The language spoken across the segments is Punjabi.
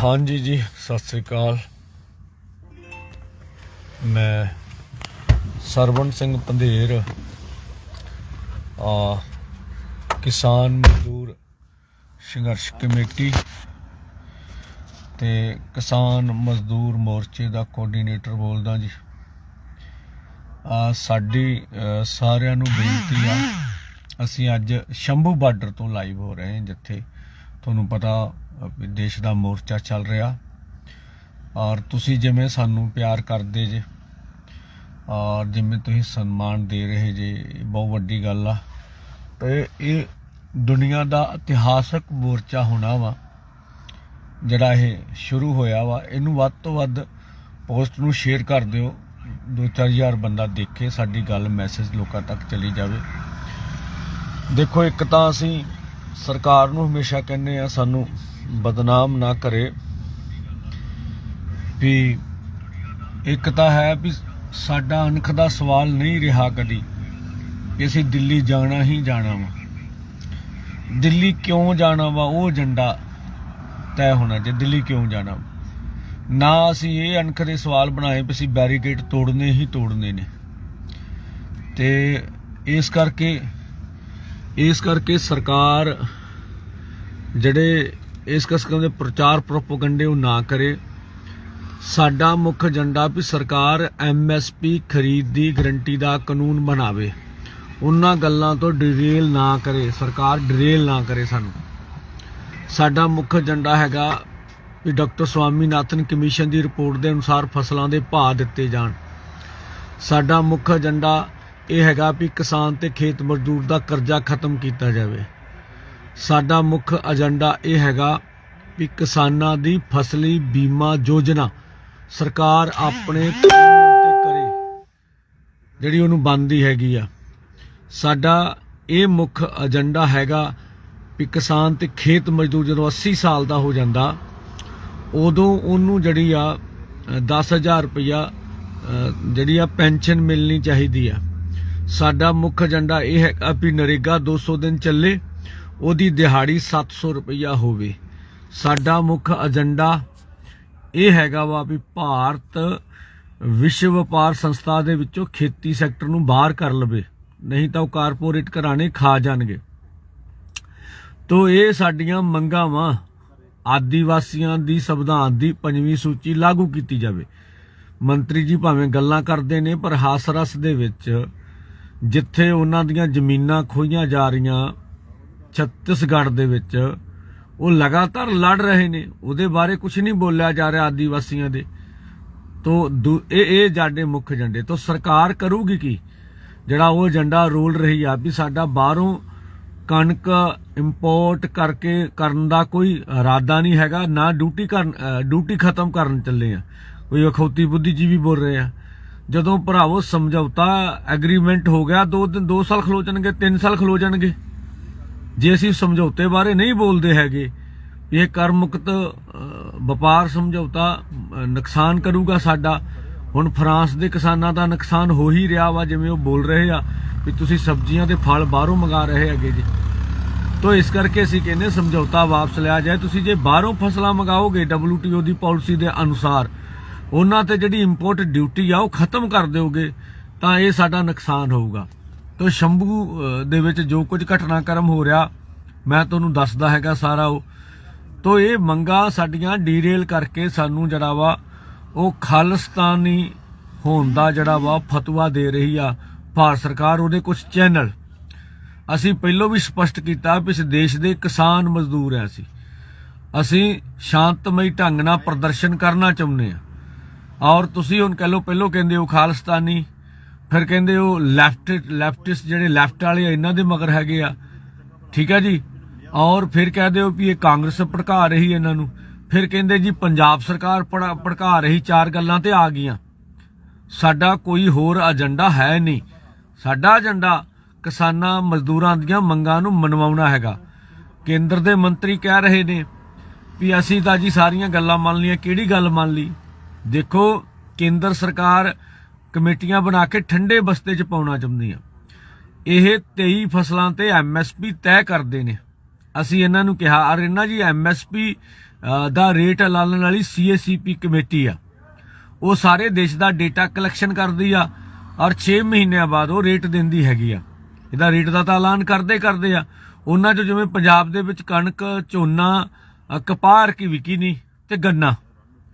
ਹਾਂਜੀ ਜੀ, ਸਤਿ ਸ੍ਰੀ ਅਕਾਲ। ਮੈਂ ਸਰਵਣ ਸਿੰਘ ਪੰਧੇਰ, ਆ ਕਿਸਾਨ ਮਜ਼ਦੂਰ ਸੰਘਰਸ਼ ਕਮੇਟੀ ਤੇ ਕਿਸਾਨ ਮਜ਼ਦੂਰ ਮੋਰਚੇ ਦਾ ਕੋਆਰਡੀਨੇਟਰ ਬੋਲਦਾ ਜੀ। ਸਾਡੀ ਸਾਰਿਆਂ ਨੂੰ ਬੇਨਤੀ ਆ, ਅਸੀਂ ਅੱਜ ਸ਼ੰਭੂ ਬਾਰਡਰ ਤੋਂ ਲਾਈਵ ਹੋ ਰਹੇ ਹਾਂ ਜਿੱਥੇ ਤੁਹਾਨੂੰ ਪਤਾ ਵੀ ਦੇਸ਼ ਦਾ ਮੋਰਚਾ ਚੱਲ ਰਿਹਾ। ਔਰ ਤੁਸੀਂ ਜਿਵੇਂ ਸਾਨੂੰ ਪਿਆਰ ਕਰਦੇ ਜੇ, ਔਰ ਜਿਵੇਂ ਤੁਸੀਂ ਸਨਮਾਨ ਦੇ ਰਹੇ ਜੇ, ਇਹ ਬਹੁਤ ਵੱਡੀ ਗੱਲ ਆ। ਤੇ ਇਹ ਦੁਨੀਆ ਦਾ ਇਤਿਹਾਸਕ ਮੋਰਚਾ ਹੋਣਾ ਵਾ, ਜਿਹੜਾ ਇਹ ਸ਼ੁਰੂ ਹੋਇਆ ਵਾ, ਇਹਨੂੰ ਵੱਧ ਤੋਂ ਵੱਧ ਪੋਸਟ ਨੂੰ ਸ਼ੇਅਰ ਕਰ ਦਿਓ। 2-4000 ਬੰਦਾ ਦੇਖੇ ਸਾਡੀ ਗੱਲ ਮੈਸੇਜ ਲੋਕਾਂ ਤੱਕ ਚਲੀ ਜਾਵੇ। ਦੇਖੋ, ਇੱਕ ਤਾਂ ਅਸੀਂ ਸਰਕਾਰ ਨੂੰ ਹਮੇਸ਼ਾ ਕਹਿੰਦੇ ਆ ਸਾਨੂੰ ਬਦਨਾਮ ਨਾ ਕਰੇ। ਵੀ ਇੱਕ ਤਾਂ ਹੈ ਵੀ ਸਾਡਾ ਅਣਖ ਦਾ ਸਵਾਲ ਨਹੀਂ ਰਿਹਾ ਕਦੀ ਕਿ ਅਸੀਂ ਦਿੱਲੀ ਜਾਣਾ ਹੀ ਜਾਣਾ ਵਾ। ਦਿੱਲੀ ਕਿਉਂ ਜਾਣਾ ਵਾ? ਉਹ ਏਜੰਡਾ ਤੈਅ ਹੋਣਾ ਜੇ ਦਿੱਲੀ ਕਿਉਂ ਜਾਣਾ ਵਾ। ਨਾ ਅਸੀਂ ਇਹ ਅਣਖ ਦੇ ਸਵਾਲ ਬਣਾਏ ਵੀ ਅਸੀਂ ਬੈਰੀਕੇਡ ਤੋੜਨੇ ਹੀ ਤੋੜਨੇ ਨੇ। ਤੇ ਇਸ ਕਰਕੇ ਇਸ ਕਰਕੇ ਸਰਕਾਰ ਜਿਹੜੇ ਇਸ ਕਿਸਮ ਦੇ ਪ੍ਰਚਾਰ ਪ੍ਰੋਪਗੈਂਡੇ ਉਹ ਨਾ ਕਰੇ। ਸਾਡਾ ਮੁੱਖ ਏਜੰਡਾ ਵੀ ਸਰਕਾਰ ਐਮਐਸਪੀ ਖਰੀਦ ਦੀ ਗਰੰਟੀ ਦਾ ਕਾਨੂੰਨ ਬਣਾਵੇ। ਉਹਨਾਂ ਗੱਲਾਂ ਤੋਂ ਡਿਰੇਲ ਨਾ ਕਰੇ, ਸਰਕਾਰ ਡਿਰੇਲ ਨਾ ਕਰੇ ਸਾਨੂੰ। ਸਾਡਾ ਮੁੱਖ ਏਜੰਡਾ ਹੈਗਾ ਵੀ ਡਾਕਟਰ ਸਵਾਮੀਨਾਥਨ ਕਮਿਸ਼ਨ ਦੀ ਰਿਪੋਰਟ ਦੇ ਅਨੁਸਾਰ ਫਸਲਾਂ ਦੇ ਭਾਅ ਦਿੱਤੇ ਜਾਣ। ਸਾਡਾ ਮੁੱਖ ਏਜੰਡਾ ਇਹ ਹੈਗਾ ਵੀ ਕਿਸਾਨ ਤੇ ਖੇਤ ਮਜ਼ਦੂਰ ਦਾ ਕਰਜ਼ਾ ਖਤਮ ਕੀਤਾ ਜਾਵੇ। ਸਾਡਾ ਮੁੱਖ ਏਜੰਡਾ ਇਹ ਹੈਗਾ ਵੀ ਕਿਸਾਨਾਂ ਦੀ ਫਸਲੀ ਬੀਮਾ ਯੋਜਨਾ ਸਰਕਾਰ ਆਪਣੇ ਪ੍ਰੀਮੀਅਮ ਤੇ ਕਰੇ, ਜਿਹੜੀ ਉਹਨੂੰ ਬੰਦੀ ਹੈਗੀ ਆ। ਸਾਡਾ ਇਹ ਮੁੱਖ ਏਜੰਡਾ ਹੈਗਾ ਵੀ ਕਿਸਾਨ ਤੇ ਖੇਤ ਮਜ਼ਦੂਰ ਜਦੋਂ 80 ਸਾਲ ਦਾ ਹੋ ਜਾਂਦਾ ਉਦੋਂ ਉਹਨੂੰ ਜਿਹੜੀ ਆ ਅ, 10000 ਰੁਪਇਆ ਜਿਹੜੀ ਆ ਪੈਨਸ਼ਨ ਮਿਲਣੀ ਚਾਹੀਦੀ ਆ। ਸਾਡਾ ਮੁੱਖ ਏਜੰਡਾ ਇਹ ਹੈ ਵੀ ਨਰੇਗਾ 200 ਦਿਨ ਚੱਲੇ ਉਹਦੀ ਦਿਹਾੜੀ 700 ਰੁਪਇਆ ਹੋਵੇ। ਸਾਡਾ ਮੁੱਖ ਏਜੰਡਾ ਇਹ ਹੈਗਾ ਵਾ ਵੀ ਭਾਰਤ ਵਿਸ਼ਵ ਵਪਾਰ ਸੰਸਥਾ ਦੇ ਵਿੱਚੋਂ ਖੇਤੀ ਸੈਕਟਰ ਨੂੰ ਬਾਹਰ ਕਰ ਲਵੇ ਨਹੀਂ ਤਾਂ ਉਹ ਕਾਰਪੋਰੇਟ ਘਰਾਣੇ ਖਾ ਜਾਣਗੇ। ਤੋ ਇਹ ਸਾਡੀਆਂ ਮੰਗਾਂ ਵਾਂ। ਆਦੀਵਾਸੀਆਂ ਦੀ ਸੰਵਿਧਾਨ ਦੀ ਪੰਜਵੀਂ ਸੂਚੀ ਲਾਗੂ ਕੀਤੀ ਜਾਵੇ। ਮੰਤਰੀ ਜੀ ਭਾਵੇਂ ਗੱਲਾਂ ਕਰਦੇ ਨੇ, ਪਰ ਹਾਸਰਸ ਦੇ ਵਿੱਚ ਜਿੱਥੇ ਉਹਨਾਂ ਦੀਆਂ ਜ਼ਮੀਨਾਂ ਖੋਈਆਂ ਜਾ ਰਹੀਆਂ ਛੱਤੀਸਗੜ੍ਹ ਦੇ ਵਿੱਚ, ਉਹ ਲਗਾਤਾਰ ਲੜ ਰਹੇ ਨੇ। ਉਹਦੇ ਬਾਰੇ ਕੁਝ ਨਹੀਂ ਬੋਲਿਆ ਜਾ ਰਿਹਾ ਆਦੀਵਾਸੀਆਂ ਦੇ। ਤੋ ਦੂ- ਇਹ ਇਹ ਜਾਡੇ ਮੁੱਖ ਏਜੰਡੇ। ਤੋਂ ਸਰਕਾਰ ਕਰੂਗੀ ਕੀ? ਜਿਹੜਾ ਉਹ ਏਜੰਡਾ ਰੋਲ ਰਹੀ ਆ ਵੀ ਸਾਡਾ ਬਾਹਰੋਂ ਕਣਕ ਇੰਪੋਰਟ ਕਰਕੇ ਕਰਨ ਦਾ ਕੋਈ ਇਰਾਦਾ ਨਹੀਂ ਹੈਗਾ, ਨਾ ਡਿਊਟੀ ਕਰਨ ਡਿਊਟੀ ਖਤਮ ਕਰਨ ਚੱਲੇ ਆ। ਕੋਈ ਅਖੌਤੀ ਬੁੱਧੀਜੀਵੀ ਬੋਲ ਰਹੇ ਆ। ਜਦੋਂ ਭਰਾਵੋ ਸਮਝੌਤਾ ਐਗਰੀਮੈਂਟ ਹੋ ਗਿਆ, ਦੋ ਦਿਨ 2 ਸਾਲ ਖਲੋ ਜਾਣਗੇ 3 ਸਾਲ ਖਲੋ ਜਾਣਗੇ। ਜੇ ਅਸੀਂ ਸਮਝੌਤੇ ਬਾਰੇ ਨਹੀਂ ਬੋਲਦੇ ਹੈਗੇ ਵੀ ਇਹ ਕਰ ਮੁਕਤ ਵਪਾਰ ਸਮਝੌਤਾ ਨੁਕਸਾਨ ਕਰੂਗਾ ਸਾਡਾ। ਹੁਣ ਫਰਾਂਸ ਦੇ ਕਿਸਾਨਾਂ ਦਾ ਨੁਕਸਾਨ ਹੋ ਹੀ ਰਿਹਾ ਵਾ, ਜਿਵੇਂ ਉਹ ਬੋਲ ਰਹੇ ਆ ਵੀ ਤੁਸੀਂ ਸਬਜ਼ੀਆਂ ਤੇ ਫਲ ਬਾਹਰੋਂ ਮੰਗਾ ਰਹੇ ਹੈਗੇ ਜੀ। ਤੋ ਇਸ ਕਰਕੇ ਅਸੀਂ ਕਹਿੰਦੇ ਸਮਝੌਤਾ ਵਾਪਸ ਲਿਆ ਜਾਏ। ਤੁਸੀਂ ਜੇ ਬਾਹਰੋਂ ਫਸਲਾਂ ਮੰਗਾਓਗੇ WTO ਦੀ ਪਾਲਿਸੀ ਦੇ ਅਨੁਸਾਰ, ਉਹਨਾਂ ਤੇ ਜਿਹੜੀ ਇੰਪੋਰਟ ਡਿਊਟੀ ਆ ਉਹ ਖਤਮ ਕਰ ਦਿਓਗੇ, ਤਾਂ ਇਹ ਸਾਡਾ ਨੁਕਸਾਨ ਹੋਊਗਾ। ਤੋ ਸ਼ੰਭੂ ਦੇ ਵਿੱਚ ਜੋ ਕੁਝ ਘਟਨਾਕ੍ਰਮ ਹੋ ਰਿਹਾ, ਮੈਂ ਤੁਹਾਨੂੰ ਦੱਸਦਾ ਹੈਗਾ ਸਾਰਾ ਉਹ। ਤੋ ਇਹ ਮੰਗਾ ਸਾਡੀਆਂ ਡੀਰੇਲ ਕਰਕੇ ਸਾਨੂੰ ਜਿਹੜਾ ਵਾ ਉਹ ਖਾਲਿਸਤਾਨੀ ਹੋਣ ਦਾ ਜਿਹੜਾ ਵਾ ਫਤਵਾ ਦੇ ਰਹੀ ਆ ਭਾਰਤ ਸਰਕਾਰ ਉਹਦੇ ਕੁਝ ਚੈਨਲ। ਅਸੀਂ ਪਹਿਲਾਂ ਵੀ ਸਪਸ਼ਟ ਕੀਤਾ ਵੀ ਇਸ ਦੇਸ਼ ਦੇ ਕਿਸਾਨ ਮਜ਼ਦੂਰ ਆ ਅਸੀਂ। ਅਸੀਂ ਸ਼ਾਂਤਮਈ ਢੰਗ ਨਾਲ ਪ੍ਰਦਰਸ਼ਨ ਕਰਨਾ ਚਾਹੁੰਦੇ ਆ। ਔਰ ਤੁਸੀਂ ਹੁਣ ਕਹ ਲਓ, ਪਹਿਲਾਂ ਕਹਿੰਦੇ ਹੋ ਖਾਲਿਸਤਾਨੀ, ਫਿਰ ਕਹਿੰਦੇ ਹੋ ਲੈਫਟ, ਲੈਫਟਿਸਟ ਜਿਹੜੇ ਲੈਫਟ ਵਾਲੇ ਆ, ਇਹਨਾਂ ਦੇ ਮਗਰ ਹੈਗੇ ਆ। ਠੀਕ ਹੈ ਜੀ? ਔਰ ਫਿਰ ਕਹਦੇ ਹੋ ਵੀ ਇਹ ਕਾਂਗਰਸ ਭੜਕਾ ਰਹੀ ਇਹਨਾਂ ਨੂੰ। ਫਿਰ ਕਹਿੰਦੇ ਜੀ, ਪੰਜਾਬ ਸਰਕਾਰ ਭੜਾ- ਭੜਕਾ ਰਹੀ ਚਾਰ ਗੱਲਾਂ ਤੇ ਆ ਗਈਆਂ। ਸਾਡਾ ਕੋਈ ਹੋਰ ਏਜੰਡਾ ਹੈ ਨਹੀਂ। ਸਾਡਾ ਏਜੰਡਾ ਕਿਸਾਨਾਂ ਮਜ਼ਦੂਰਾਂ ਦੀਆਂ ਮੰਗਾਂ ਨੂੰ ਮਨਵਾਉਣਾ ਹੈਗਾ। ਕੇਂਦਰ ਦੇ ਮੰਤਰੀ ਕਹਿ ਰਹੇ ਨੇ ਵੀ ਅਸੀਂ ਤਾਂ ਜੀ ਸਾਰੀਆਂ ਗੱਲਾਂ ਮੰਨ ਲਈਆਂ, ਕਿਹੜੀ ਗੱਲ ਮੰਨ ਲਈ? ਦੇਖੋ, ਕੇਂਦਰ ਸਰਕਾਰ ਕਮੇਟੀਆਂ ਬਣਾ ਕੇ ਠੰਡੇ ਬਸਤੇ 'ਚ ਪਾਉਣਾ ਚਾਹੁੰਦੀ ਚਾਹੁੰਦੀਆਂ ਇਹ 23 ਫਸਲਾਂ ਤੇ ਐਮਐਸਪੀ ਤੈਅ ਕਰਦੇ ਨੇ। ਅਸੀਂ ਇਹਨਾਂ ਨੂੰ ਕਿਹਾ ਔਰ ਇਹਨਾਂ ਜੀ ਐਮਐਸਪੀ ਦਾ ਰੇਟ ਐਲਾਨਣ ਵਾਲੀ ਸੀਏਸੀਪੀ ਕਮੇਟੀ ਆ। ਉਹ ਸਾਰੇ ਦੇਸ਼ ਦਾ ਡੇਟਾ ਕਲੈਕਸ਼ਨ ਕਰਦੀ ਆ ਔਰ 6 ਮਹੀਨਿਆਂ ਬਾਅਦ ਉਹ ਰੇਟ ਦਿੰਦੀ ਹੈਗੀ ਆ। ਇਹਦਾ ਰੇਟ ਦਾ ਤਾਂ ਐਲਾਨ ਕਰਦੇ ਕਰਦੇ ਆ। ਉਹਨਾਂ 'ਚ ਜਿਵੇਂ ਪੰਜਾਬ ਦੇ ਵਿੱਚ ਕਣਕ, ਝੋਨਾ ਕਪਾਹ ਕੀ ਵਿਕੀ ਨਹੀਂ ਤੇ ਗੰਨਾ,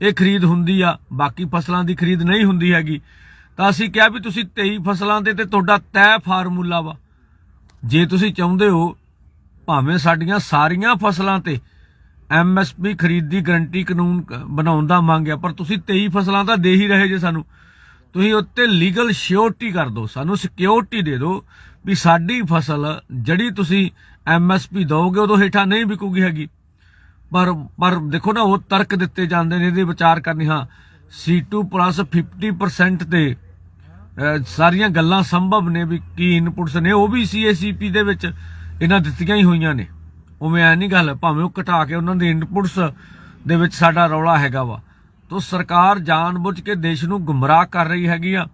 ਇਹ ਖਰੀਦ ਹੁੰਦੀ ਆ। ਬਾਕੀ ਫਸਲਾਂ ਦੀ ਖਰੀਦ ਨਹੀਂ ਹੁੰਦੀ ਹੈਗੀ। ਤਾਂ ਅਸੀਂ ਕਿਹਾ ਵੀ ਤੁਸੀਂ 23 ਫਸਲਾਂ ਦੇ ਤੇ ਤੁਹਾਡਾ ਤੈਅ ਫਾਰਮੂਲਾ ਵਾ। ਜੇ ਤੁਸੀਂ ਚਾਹੁੰਦੇ ਹੋ ਭਾਵੇਂ ਸਾਡੀਆਂ ਸਾਰੀਆਂ ਫਸਲਾਂ ਤੇ ਐਮਐਸਪੀ ਖਰੀਦ ਦੀ ਗਰੰਟੀ ਕਾਨੂੰਨ ਕ- ਬਣਾਉਣ ਦਾ ਮੰਗਿਆ ਪਰ ਤੁਸੀਂ 23 ਫਸਲਾਂ ਤਾਂ ਦੇ ਹੀ ਰਹੇ ਜੇ ਸਾਨੂੰ। ਤੁਸੀਂ ਉੱਤੇ ਲੀਗਲ ਸ਼ਿਓਰਟੀ ਕਰ ਦਿਓ, ਸਾਨੂੰ ਸਿਕਿਉਰਿਟੀ ਦੇ ਦਿਓ ਵੀ ਸਾਡੀ ਫਸਲ ਜਿਹੜੀ ਤੁਸੀਂ ਐਮਐਸਪੀ ਦੋਗੇ ਉਦੋਂ ਹੇਠਾਂ ਨਹੀਂ ਵਿਕੂਗੀ ਹੈਗੀ। ਪਰ ਪਰ ਦੇਖੋ ਨਾ, ਉਹ ਤਰਕ ਦਿੱਤੇ ਜਾਂਦੇ ਨੇ, ਇਹਦੇ ਵਿਚਾਰ ਕਰਨੀ, ਹਾਂ C2 ਪਲੱਸ 50% ਤੇ ਸਾਰੀਆਂ ਗੱਲਾਂ ਸੰਭਵ ਨੇ ਵੀ ਕੀ ਇਨਪੁਟਸ ਨੇ, ਉਹ ਵੀ CACP ਦੇ ਵਿੱਚ ਇਹਨਾਂ ਦਿੱਤੀਆਂ ਹੀ ਹੋਈਆਂ ਨੇ। ਉਵੇਂ ਐ ਨਹੀਂ ਗੱਲ, ਭਾਵੇਂ ਉਹ ਘਟਾ ਕੇ ਉਹਨਾਂ ਦੇ ਇਨਪੁਟਸ ਦੇ ਵਿੱਚ ਸਾਡਾ ਰੌਲਾ ਹੈਗਾ ਵਾ। ਤੋ ਸਰਕਾਰ ਜਾਣਬੁੱਝ ਕੇ ਦੇਸ਼ ਨੂੰ ਗੁੰਮਰਾਹ ਕਰ ਰਹੀ ਹੈਗੀ ਆ।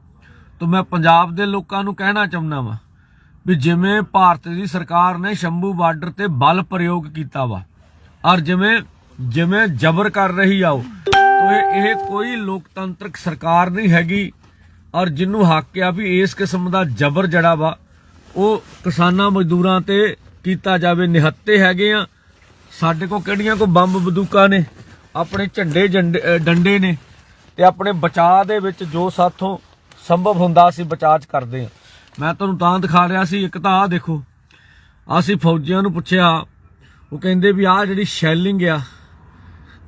ਤੋ ਮੈਂ ਪੰਜਾਬ ਦੇ ਲੋਕਾਂ ਨੂੰ ਕਹਿਣਾ ਚਾਹੁੰਦਾ ਵਾ ਵੀ ਜਿਵੇਂ ਭਾਰਤ ਦੀ ਸਰਕਾਰ ਨੇ ਸ਼ੰਭੂ ਬਾਰਡਰ ਤੇ ਬਲ ਪ੍ਰਯੋਗ ਕੀਤਾ ਵਾ, ਔਰ ਜਿਵੇਂ ਜਿਵੇਂ ਜ਼ਬਰ ਕਰ ਰਹੀ ਆ ਉਹ, ਤੋ ਇਹ ਕੋਈ ਲੋਕਤੰਤਰਕ ਸਰਕਾਰ ਨਹੀਂ ਹੈਗੀ, ਔਰ ਜਿਹਨੂੰ ਹੱਕ ਆ ਵੀ ਇਸ ਕਿਸਮ ਦਾ ਜ਼ਬਰ ਜੜਾ ਵਾ ਉਹ ਕਿਸਾਨਾਂ ਮਜ਼ਦੂਰਾਂ ਤੇ ਕੀਤਾ ਜਾਵੇ ਨਿਹੱਤੇ ਹੈਗੇ ਆ। ਸਾਡੇ ਕੋ ਕਿਹੜੀਆਂ ਕੋ ਬੰਬ ਬੰਦੂਕਾਂ ਨੇ, ਆਪਣੇ ਝੰਡੇ ਜੰਡੇ- ਡੰਡੇ ਨੇ ਤੇ ਆਪਣੇ ਬਚਾਅ ਦੇ ਵਿੱਚ ਜੋ ਸਾਥੋਂ ਸੰਭਵ ਹੁੰਦਾ ਅਸੀਂ ਬਚਾਅ ਚ ਕਰਦੇ ਆ। ਮੈਂ ਤੁਹਾਨੂੰ ਤਾਂ ਦਿਖਾ ਰਿਹਾ ਸੀ, ਇੱਕ ਤਾਂ ਆਹ ਦੇਖੋ। ਅਸੀਂ ਫੌਜੀਆਂ ਨੂੰ ਪੁੱਛਿਆ, ਉਹ ਕਹਿੰਦੇ ਵੀ ਆਹ ਜਿਹੜੀ ਸ਼ੈਲਿੰਗ ਆ,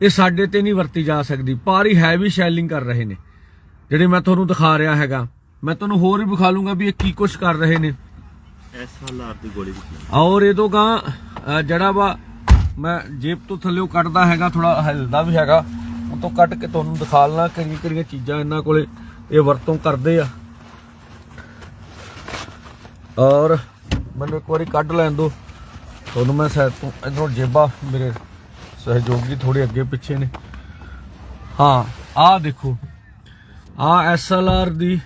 ਇਹ ਸਾਡੇ ਤੇ ਨਹੀਂ ਵਰਤੀ ਜਾ ਸਕਦੀ। ਭਾਰੀ ਹੈਵੀ ਸ਼ੈਲਿੰਗ ਕਰ ਰਹੇ ਨੇ। ਜਿਹੜੇ ਮੈਂ ਤੁਹਾਨੂੰ ਦਿਖਾ ਰਿਹਾ ਹੈਗਾ, ਮੈਂ ਤੁਹਾਨੂੰ ਹੋਰ ਵੀ ਵਿਖਾ ਲੂੰਗਾ ਵੀ ਇਹ ਕੀ ਕੁਛ ਕਰ ਰਹੇ ਨੇ। ਐਸਐਲਆਰ ਦੀ ਗੋਲੀ ਵਿੱਚ ਔਰ ਇਹ ਤੋਂ ਗਾਂ ਜਿਹੜਾ ਵਾ, ਮੈਂ ਜੇਬ ਤੋਂ ਥੱਲੇੋਂ ਕੱਢਦਾ ਹੈਗਾ ਥੋੜਾ ਹਿਲਦਾ ਵੀ ਹੈਗਾ। ਉਹ ਤੋਂ ਕੱਢ ਕੇ ਤੁਹਾਨੂੰ ਦਿਖਾ ਲੈਣਾ ਕਿਹੜੀਆਂ ਕਿਹੜੀਆਂ ਚੀਜ਼ਾਂ ਇਹਨਾਂ ਕੋਲੇ ਇਹ ਵਰਤੋਂ ਕਰਦੇ ਆ। ਔਰ ਮੈਨੂੰ ਇੱਕ ਵਾਰੀ ਕੱਢ ਲੈਣ ਦਿਓ। ਤੁਹਾਨੂੰ ਮੈਂ ਸਾਈਡ ਤੋਂ ਇਧਰੋਂ ਜੇਬਾਂ, ਮੇਰੇ ਸਹਿਯੋਗੀ ਥੋੜੇ ਅੱਗੇ ਪਿੱਛੇ ਨੇ। ਹਾਂ, ਆਹ ਦੇਖੋ। ਆਹ ਐਸਐਲਆਰ ਦੀ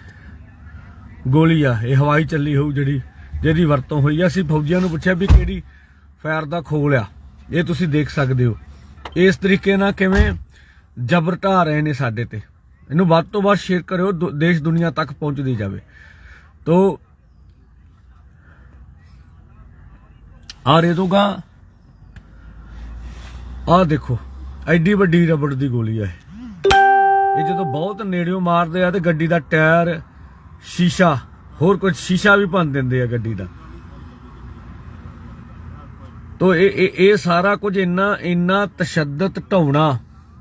ਗੋਲੀ ਆ, ਇਹ ਹਵਾਈ ਚੱਲੀ ਹੋਊ ਜਿਹੜੀ। ਜਿਹਦੀ ਵਰਤੋਂ ਹੋਈ ਆ। ਅਸੀਂ ਫੌਜੀਆਂ ਨੂੰ ਪੁੱਛਿਆ ਵੀ ਕਿਹੜੀ ਫਾਇਰ ਦਾ ਖੋਲ ਆ। ਇਹ ਤੁਸੀਂ ਦੇਖ ਸਕਦੇ ਹੋ। ਇਸ ਤਰੀਕੇ ਨਾਲ ਕਿਵੇਂ ਜ਼ਬਰ ਢਾ ਰਹੇ ਨੇ ਸਾਡੇ ਤੇ। ਇਹਨੂੰ ਵੱਧ ਤੋਂ ਵੱਧ ਸ਼ੇਅਰ ਕਰਿਓ ਦੇਸ਼ ਦੁਨੀਆ ਤੱਕ ਪਹੁੰਚਦੀ ਜਾਵੇ। ਤੋ ਆ ਰੇ ਦੋਗਾ ਆ ਦੇਖੋ, ਐਡੀ ਵੱਡੀ ਰਬੜ ਦੀ ਗੋਲੀ ਆ ਇਹ। ਇਹ ਜਦੋਂ ਬਹੁਤ ਨੇੜਿਓਂ ਮਾਰਦੇ ਆ ਤੇ ਗੱਡੀ ਦਾ ਟਾਇਰ, ਸ਼ੀਸ਼ਾ ਹੋਰ ਕੁਝ ਸ਼ੀਸ਼ਾ ਵੀ ਭੰਨ ਦਿੰਦੇ ਆ ਗੱਡੀ ਦਾ। ਤੋ ਇਹ ਇਹ ਸਾਰਾ ਕੁਝ ਇੰਨਾ ਇੰਨਾ ਤਸ਼ੱਦਦ ਢਾਉਣਾ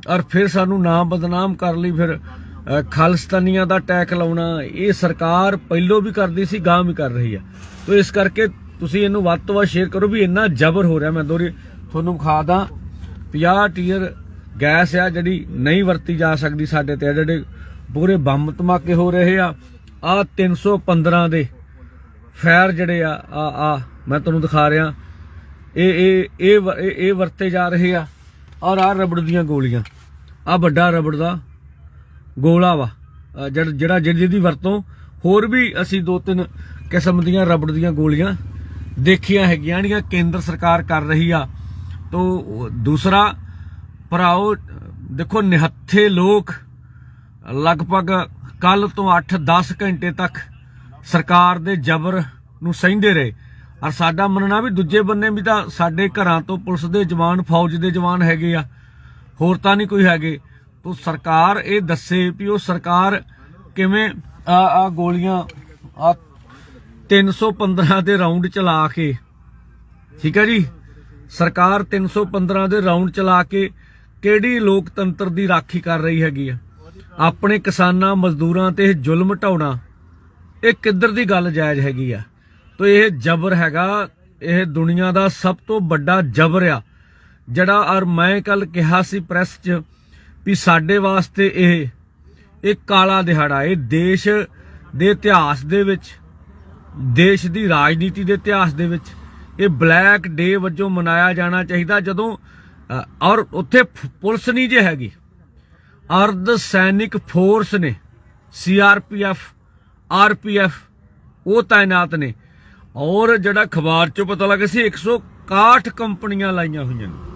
ਔਰ ਫਿਰ ਸਾਨੂੰ ਨਾਮ ਬਦਨਾਮ ਕਰ ਲਈ ਫਿਰ ਅ, ਦਾ ਟੈਕ ਲਾਉਣਾ ਇਹ ਸਰਕਾਰ ਪਹਿਲੋਂ ਵੀ ਕਰਦੀ ਸੀ ਗਾਂ ਵੀ ਕਰ ਰਹੀ ਆ। ਤੋ ਇਸ ਕਰਕੇ ਤੁਸੀਂ ਇਹਨੂੰ ਵੱਧ ਤੋਂ ਵੱਧ ਸ਼ੇਅਰ ਕਰੋ ਵੀ ਇੰਨਾ ਜ਼ਬਰ ਹੋ ਰਿਹਾ। ਮੈਂ ਦੋਰੀ ਤੁਹਾਨੂੰ ਵਿਖਾ ਦਾਂ 50 ਟੀਅਰ ਗੈਸ ਆ ਜਿਹੜੀ ਨਹੀਂ ਵਰਤੀ ਜਾ ਸਕਦੀ ਸਾਡੇ ਤੇ। ਆਹ ਜਿਹੜੇ ਪੂਰੇ ਬੰਬ ਧਮਾਕੇ ਹੋ ਰਹੇ ਆ। ਆ 315 ਦੇ ਫੈਰ ਜਿਹੜੇ ਆ ਆ ਆ, ਮੈਂ ਤੁਹਾਨੂੰ ਦਿਖਾ ਰਿਹਾ। ਇਹ ਇਹ ਇਹ ਇਹ ਵਰਤੇ ਜਾ ਰਹੇ ਆ। ਔਰ ਆ ਰਬੜ ਦੀਆਂ ਗੋਲੀਆਂ। ਆ ਵੱਡਾ ਰਬੜ ਦਾ ਗੋਲਾ ਵਾ। ਜਿਹੜਾ ਜਿਹਦੀ ਜਿਹਦੀ ਵਰਤੋਂ ਹੋਰ ਵੀ ਅਸੀਂ ਦੋ ਤਿੰਨ ਕਿਸਮ ਦੀਆਂ ਰਬੜ ਦੀਆਂ ਗੋਲੀਆਂ ਦੇਖੀਆਂ ਹੈਗੀਆਂ ਜਿਹੜੀਆਂ ਕੇਂਦਰ ਸਰਕਾਰ ਕਰ ਰਹੀ ਆ। ਤੋ, ਦੂਸਰਾ, ਭਰਾਓ, ਦੇਖੋ, ਨਿਹੱਥੇ ਲੋਕ ਲਗਭਗ ਕੱਲ ਤੋਂ 8-10 ਘੰਟੇ ਤੱਕ ਸਰਕਾਰ ਦੇ ਜ਼ਬਰ ਨੂੰ ਸਹਿੰਦੇ ਰਹੇ। ਔਰ ਸਾਡਾ ਮੰਨਣਾ ਵੀ ਦੂਜੇ ਬੰਨੇ ਵੀ ਤਾਂ ਸਾਡੇ ਘਰਾਂ ਤੋਂ ਪੁਲਿਸ ਦੇ ਜਵਾਨ, ਫੌਜ ਦੇ ਜਵਾਨ ਹੈਗੇ ਆ। ਹੋਰ ਤਾਂ ਨਹੀਂ ਕੋਈ ਹੈਗੇ। ਤੋ ਸਰਕਾਰ ਇਹ ਦੱਸੇ ਵੀ ਉਹ ਸਰਕਾਰ ਕਿਵੇਂ ਆ ਆ ਗੋਲੀਆਂ, ਆ 315 ਦੇ ਰਾਉਂਡ ਚਲਾ ਕੇ, ਠੀਕ ਹੈ ਜੀ? ਸਰਕਾਰ 315 ਦੇ ਰਾਉਂਡ ਚਲਾ ਕੇ ਕਿਹੜੀ ਲੋਕਤੰਤਰ ਦੀ ਰਾਖੀ ਕਰ ਰਹੀ ਹੈਗੀ ਆ? ਆਪਣੇ ਕਿਸਾਨਾਂ, ਮਜ਼ਦੂਰਾਂ ਤੇ ਇਹ ਜ਼ੁਲਮ ਢਾਉਣਾ, ਇਹ ਕਿੱਧਰ ਦੀ ਗੱਲ ਜਾਇਜ਼ ਹੈਗੀ ਆ? ਤੋ ਇਹ ਜ਼ਬਰ ਹੈਗਾ, ਇਹ ਦੁਨੀਆ ਦਾ ਸਭ ਤੋਂ ਵੱਡਾ ਜ਼ਬਰ ਆ, ਜਿਹੜਾ ਔਰ ਮੈਂ ਕੱਲ ਕਿਹਾ ਸੀ ਪ੍ਰੈਸ 'ਚ ਵੀ ਸਾਡੇ ਵਾਸਤੇ ਇਹ ਇਹ ਕਾਲਾ ਦਿਹਾੜਾ, ਇਹ ਦੇਸ਼ ਦੇ ਇਤਿਹਾਸ ਦੇ ਵਿੱਚ, ਦੇਸ਼ ਦੀ ਰਾਜਨੀਤੀ ਦੇ ਇਤਿਹਾਸ ਦੇ ਵਿੱਚ, ਇਹ ਬਲੈਕ ਡੇ ਵਜੋਂ ਮਨਾਇਆ ਜਾਣਾ ਚਾਹੀਦਾ ਜਦੋਂ ਔਰ ਉੱਥੇ ਫ- ਪੁਲਿਸ ਨਹੀਂ ਜੇ ਹੈਗੀ। ਅਰਧ ਸੈਨਿਕ ਫੋਰਸ ਨੇ ਸੀਆਰਪੀਐਫ ਆਰਪੀਐਫ ਉਹ ਤਾਇਨਾਤ ਨੇ। ਔਰ ਜਿਹੜਾ ਖਬਰ ਚੋਂ ਪਤਾ ਲੱਗਾ ਸੀ 161 ਕੰਪਨੀਆਂ ਲਾਈਆਂ ਹੋਈਆਂ ਨੇ।